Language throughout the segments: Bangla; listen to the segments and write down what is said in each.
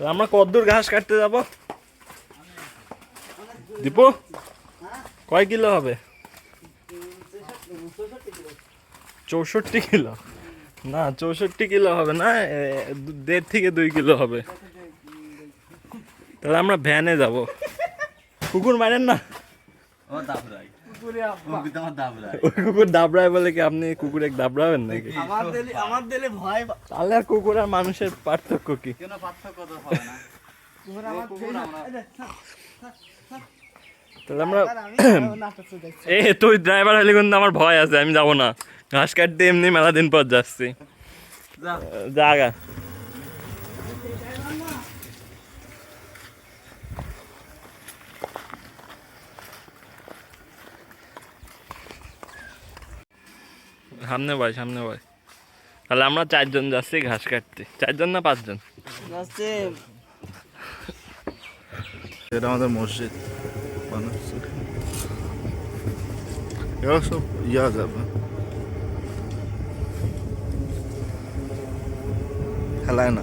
তো আমরা কদ্দূর ঘাস কাটতে যাব। দীপু, কয় কিলো হবে? চৌষট্টি কিলো। না, চৌষট্টি কিলো হবে না দেড় থেকে দুই কিলো হবে। তাহলে আমরা ভ্যানে যাব। কুকুর মারেন না? ও দাবরাই কুকুর দাবড়ায়। বলে কি আপনি কুকুরে দাবড়াবেন নাকি? আমার দিলে ভয় তাহলে আর কুকুর আর মানুষের পার্থক্য কি? পার্থক্য তো না? তাহলে আমরা এ তুই ড্রাইভার হলে কিন্তু আমার ভয় আছে আমি যাব না। ঘাস কাটতে এমনি মেলা দিন পর যাচ্ছি। জাগা সামনে ভাই সামনে ভাই তাহলে আমরা চারজন যাচ্ছি ঘাস কাটতে। চারজন না পাঁচজন? যাচ্ছে। এটা আমাদের মসজিদ। এরা সব ইয়া যাবে। খেলায় না।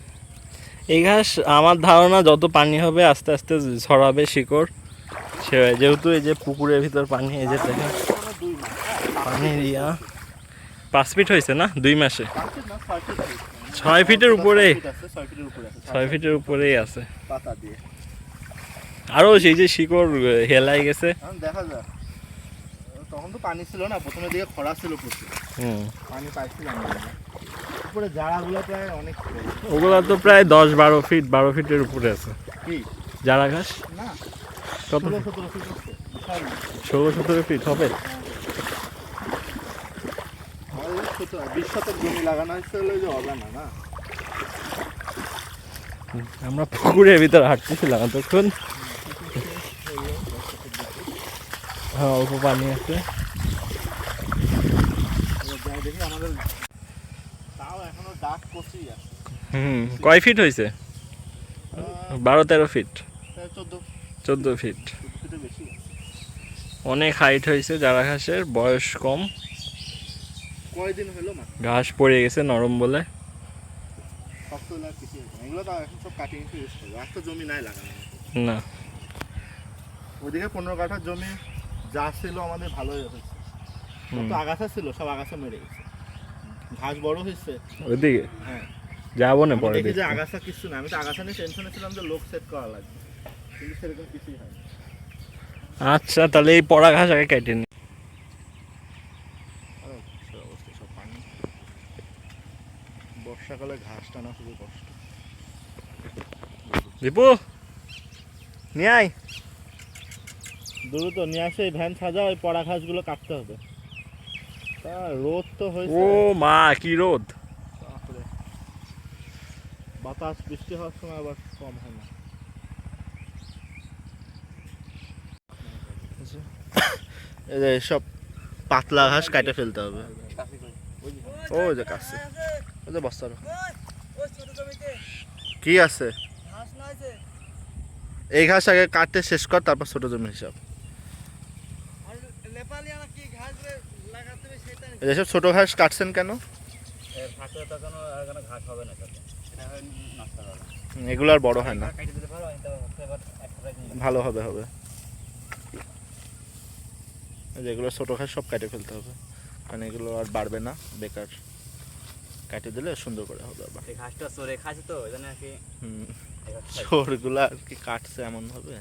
ঘাস আমার ধারণা যত পানি হবে আস্তে আস্তে ছড়াবে শিকড়। সে যেহেতু এই যে পুকুরের ভিতর পানি এই যে দেখেন পানির ইয়া। পাঁচ ফিট হয়েছে না? দুই মাসে। ছয় ফিটের উপরে। ছয় ফিটের উপরেই আছে। আরও সেই যে শিকড় হেলাই গেছে। দেখা যাক। তখন তো পানি ছিল না প্রথমে দিকে খরা ছিল প্রচুর। হুম। পানি পাইছিলাম না উপরে জাড়াগুলো প্রায় অনেক। ওগুলা তো প্রায় দশ বারো ফিট বারো ফিটের উপরে আছে। কি? যারা ঘাস? না। কত ষোলো সতেরো ফিট হবে? বিশ শতক জমি লাগানো হয়েছে হলে যে হবে না না? আমরা পুকুরের ভিতর হাঁটতেছিলাম তখন হ্যাঁ অল্প পানি আছে এবার যাই দেখি আমাদের তাও এখনও ডাক কচি আছে হুম কয় ফিট হয়েছে বারো তেরো ফিট চোদ্দ। ফিট বেশি অনেক হাইট হয়েছে যারা ঘাসের বয়স কম। কয়দিন হলো ঘাস পড়ে গেছে নরম বলে। না। এগুলো তো এখন সব কাটিং ইউজ করবে আর তো জমি নাই লাগানো না। ওইদিকে পনেরো কাঠার জমি যা ছিল আমাদের ভালোই হয়েছে। আগাছা ছিল সব আগাছা মেরে গেছে। ঘাস বড় হয়েছে। ওইদিকে? হ্যাঁ। যাব না পরে দেখি যে আগাছা কিছু না আমি তো আগাছা নিয়ে টেনশনে ছিলাম যে লোক সেট করা লাগবে। কিন্তু সেরকম কিছুই হয় আচ্ছা তাহলে এই পড়া ঘাস আগে কেটে নি। বর্ষাকালে ঘাস টানা খুবই কষ্ট। দীপু নিয়ে আয়। দ্রুত নিয়ে আসে এই ভ্যান সাজা ওই পড়া ঘাসগুলো কাটতে হবে। রোদ তো হয়েছে। ও মা কি রোদ। বাতাস বৃষ্টি হওয়ার সময় আবার কম হয় না। এই যে সব পাতলা ঘাস কাটে ফেলতে হবে। ও যে কাছে ওই যে বস্তা কি আছে? আছে এই ঘাস আগে কাটতে শেষ কর তারপর ছোট জমি হিসাব। কোনো? আর কোনো ঘাস হবে না তাতে। এটা হয় নষ্ট হবে না। হুম, এগুলো আর বড় হয় না। ভালো হবে হবে। এগুলো ছোটো ঘাস সব কেটে ফেলতে হবে। কারণ এগুলো আর বাড়বে না বেকার। কেটে দিলে সুন্দর করে হবে আবার। ঘাসটা চড়ে খাচ্ছে তো জন্য আর কি আর কি কাটছে এমন ভাবে?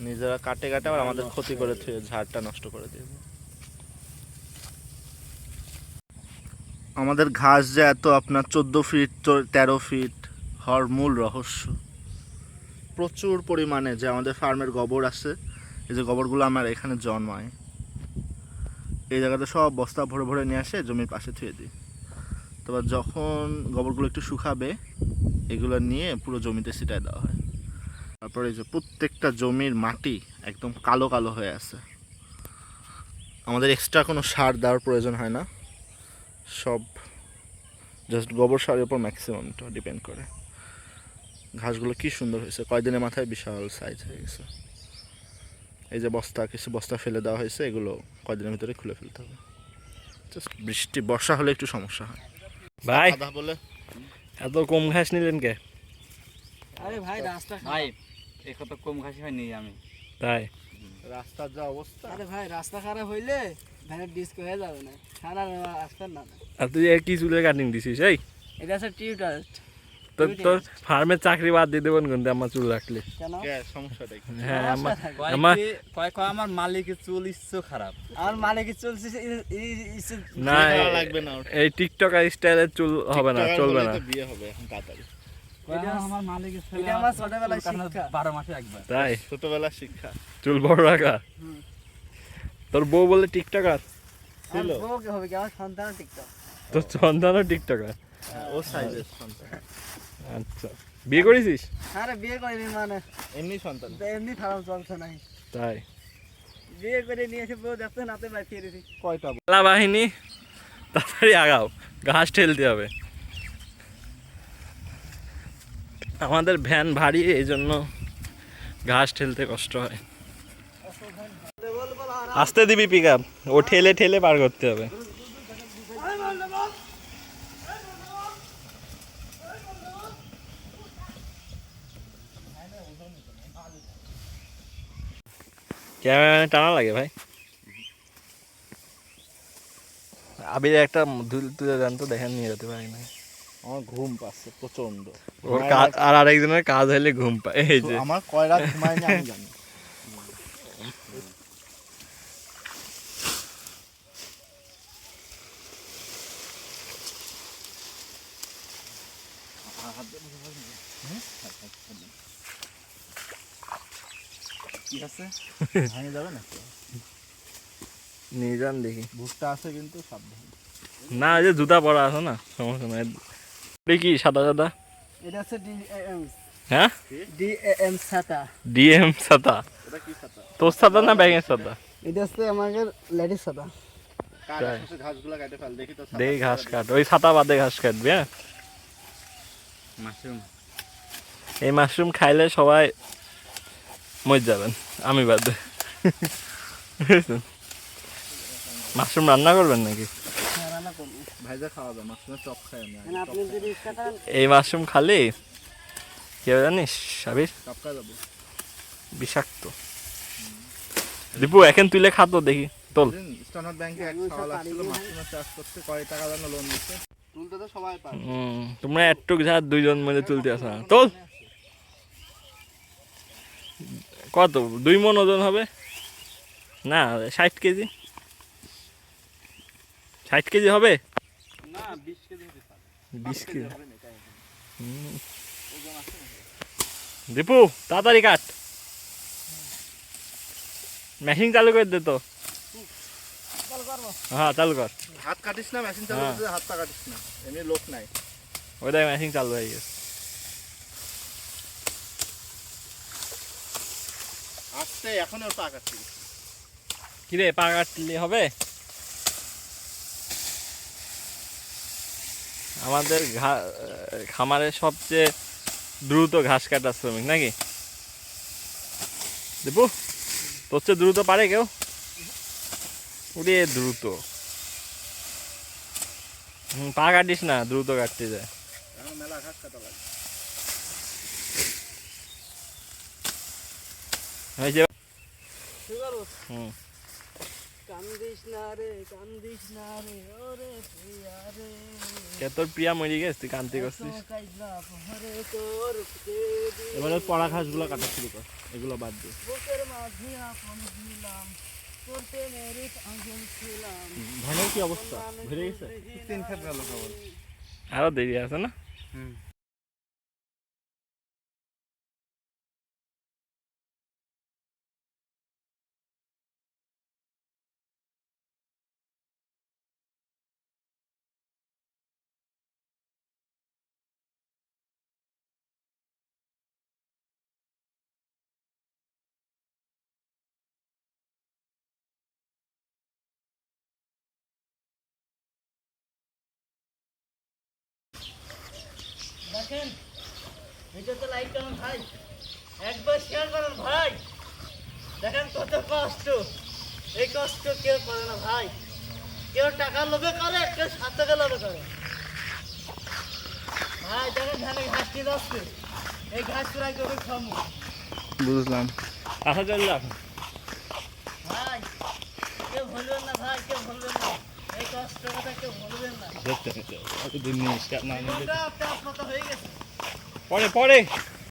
নিজেরা কাটে কাটে আবার আমাদের ক্ষতি করে ঝাড়টা নষ্ট করে দিয়ে আমাদের ঘাস যে এত, আপনার চোদ্দ ফিট তেরো ফিট হওয়ার মূল রহস্য। প্রচুর পরিমাণে যে আমাদের ফার্মের গোবর আছে, এই যে গোবরগুলো আমার এখানে জন্মায়। এই জায়গাতে সব বস্তা ভরে ভরে নিয়ে আসে, জমির পাশে থুয়ে দিই। তারপর যখন গোবরগুলো একটু শুকাবে, এগুলো নিয়ে পুরো জমিতে ছিটায় দেওয়া হয়। তারপরে এই যে প্রত্যেকটা জমির মাটি একদম কালো কালো হয়ে আছে। আমাদের এক্সট্রা কোনো সার দেওয়ার প্রয়োজন হয় না। সব জাস্ট গোবর সারের উপর ম্যাক্সিমামটা ডিপেন্ড করে। ঘাসগুলো কি সুন্দর হয়েছে কয়দিনের মাথায় বিশাল সাইজ হয়ে গেছে। এই যে বস্তা কিছু বস্তা ফেলে দেওয়া হয়েছে এগুলো কয়দিনের ভিতরে খুলে ফেলতে হবে। জাস্ট বৃষ্টি বর্ষা হলে একটু সমস্যা হয়। ভাই বলে। এত কম ঘাস নিলেন কে? আরে ভাই রাস্তা ভাই এই কত কম ঘাসি হয়নি আমি। তাই? রাস্তার যা অবস্থা। আরে ভাই রাস্তা খারাপ হইলে ভ্যানের ডিস্ক হয়ে যাবে না সারা আসবেন না আর তুই কি চুলে কাটিং দিছিস এই? এটা হচ্ছে টিউটার। তোর তোর ফার্মের চাকরি বাদ দিয়ে দেবেন কিন্তু আমার চুল রাখলে। সমস্যাটা হ্যাঁ আমার আমার কয় কয় আমার মালিকের চুল ইচ্ছো খারাপ। আমার মালিকের চলছে ই- ই- ই- না বিয়ে করা এ- লাগবে না এই টিকটক স্টাইলের চুল হবে না চলবে না। বিয়ে হবে এখন তাড়াতাড়ি। এটা আমার মালিকের ছেলে এটা আমার ছোটবেলার শিক্ষা। চুল বড় রাখা। তোর বউ বলে টিকটকার? বউকে হবে কি? আমার সন্তান টিকটক। তোর সন্তানও টিকটকার? ও সাইজের সন্তান। আচ্ছা। বিয়ে করেছিস? আরে বিয়ে করিনি মানে। এমনি সন্তান। এমনি ফার্ম চলছে নাই তাই? বিয়ে করে নিয়ে এসে বউ দেখতে নাতে বাই ফিরেছি কয়টা খেলা বাহিনী তাড়াতাড়ি আগাও। ঘাস ঠেলতে হবে। আমাদের ভ্যান ভারী এই জন্য ঘাস ঠেলতে কষ্ট হয়। আসতে দিবি পিক ও ঠেলে ঠেলে পার করতে হবে। ক্যামেরা টানা লাগে ভাই। আবির একটা দুল তুলে দেন তো দেখেন নিয়ে যেতে পারি না। আমার ঘুম পাচ্ছে প্রচণ্ড ওর কাজ আর আরেকজনের কাজ হলে ঘুম পায় এই যে। আমার কয় রাত ঘুমায়নি আমি জানি। কি আছে? ভেঙে যাবে না? নিয়ে যান দেখি। ভুট্টা আছে কিন্তু সাবধান। না ওই যে জুতা পরা আছে না সমস্যা নাই। এটা কি সাদা সাদা? এটা হচ্ছে ডি হ্যাঁ? ডি ছাতা। ডিএম সাদা এটা কি ছাতা? তোর সাদা না ব্যাঙের সাদা এটা হচ্ছে আমাদের লেডিস ছাতা। কার তাই। আশেপাশে ঘাসগুলো কেটে ফেল দেখি তো দেখি ঘাস। কাট ওই ছাতা বাদে ঘাস কাটবি হ্যাঁ? মাশরুম। এই মাশরুম খাইলে সবাই মরে যাবেন আমি বাদে মাশরুম রান্না করবেন নাকি? ইচ্ছা করেন। এই মাশরুম খালি? কি হবে জানিস সাবির? চপ খাই যাব। বিষাক্ত। দীপু এখন তুলে খাতো দেখি। তোল। ব্যাংকে এক চাষ করতে কয় টাকা যেন লোন দিচ্ছে। তুলতে তো সবাই পারে। তোমরা একটু দুইজন মিলে তুলতে আসা। তোল। কত? দুই মন ওজন হবে? না ষাট কেজি। ষাট কেজি হবে? না বিশ কেজি বিশ কেজি দীপু তাড়াতাড়ি কাট। মেশিন চালু করে দে তো। হ্যাঁ চালু কর। হাত কাটিস না মেশিন চালু। করতে হাতটা কাটিস না এমনি লোক নাই। ওই মেশিন চালু হয়ে গেছে। আসতে এখন ওর পা কাটছি কিরে পা কাটলে হবে? আমাদের খামারে সবচেয়ে দ্রুত ঘাস কাটার শ্রমিক নাকি? দীপু তোর চেয়ে দ্রুত পারে কেউ? উড়ে দ্রুত। হুম, পা কাটিস না দ্রুত কাটতে যায়। মেলা ঘাস কাটা লাগে হয়েছে হুম তোর প্রিয়া মরি গেছে তুই কান্তি করছিস? এত কাইলা পহরে তোর এবারে পড়া ঘাসগুলো কাটা শুরু কর এগুলো বাদ দে। ধানের কি অবস্থা? ভরে গেছে? তিন খেত গেল খবর। আরও দেরি আছে না? দেখেন ভিডিওতে লাইক করুন ভাই। একবার শেয়ার করুন ভাই। দেখেন কত কষ্ট। এই কষ্ট কেউ করে না ভাই। কেউ টাকা লোভে করে কেউ সাত টাকা লোভে করে। ভাই দেখেন ধানে ঘাস কি যাচ্ছে এই ঘাস প্রায় করে খামু। বুঝলাম। আশা করলাম ভাই কেউ ভুলবেন না ভাই কেউ ভুলবেন না এই কষ্ট কথা কেউ ভুলবেন না দেখতে দেখতে অতদিন নিয়ে জীবনটা আপনার মতো হয়ে গেছে পরে পরে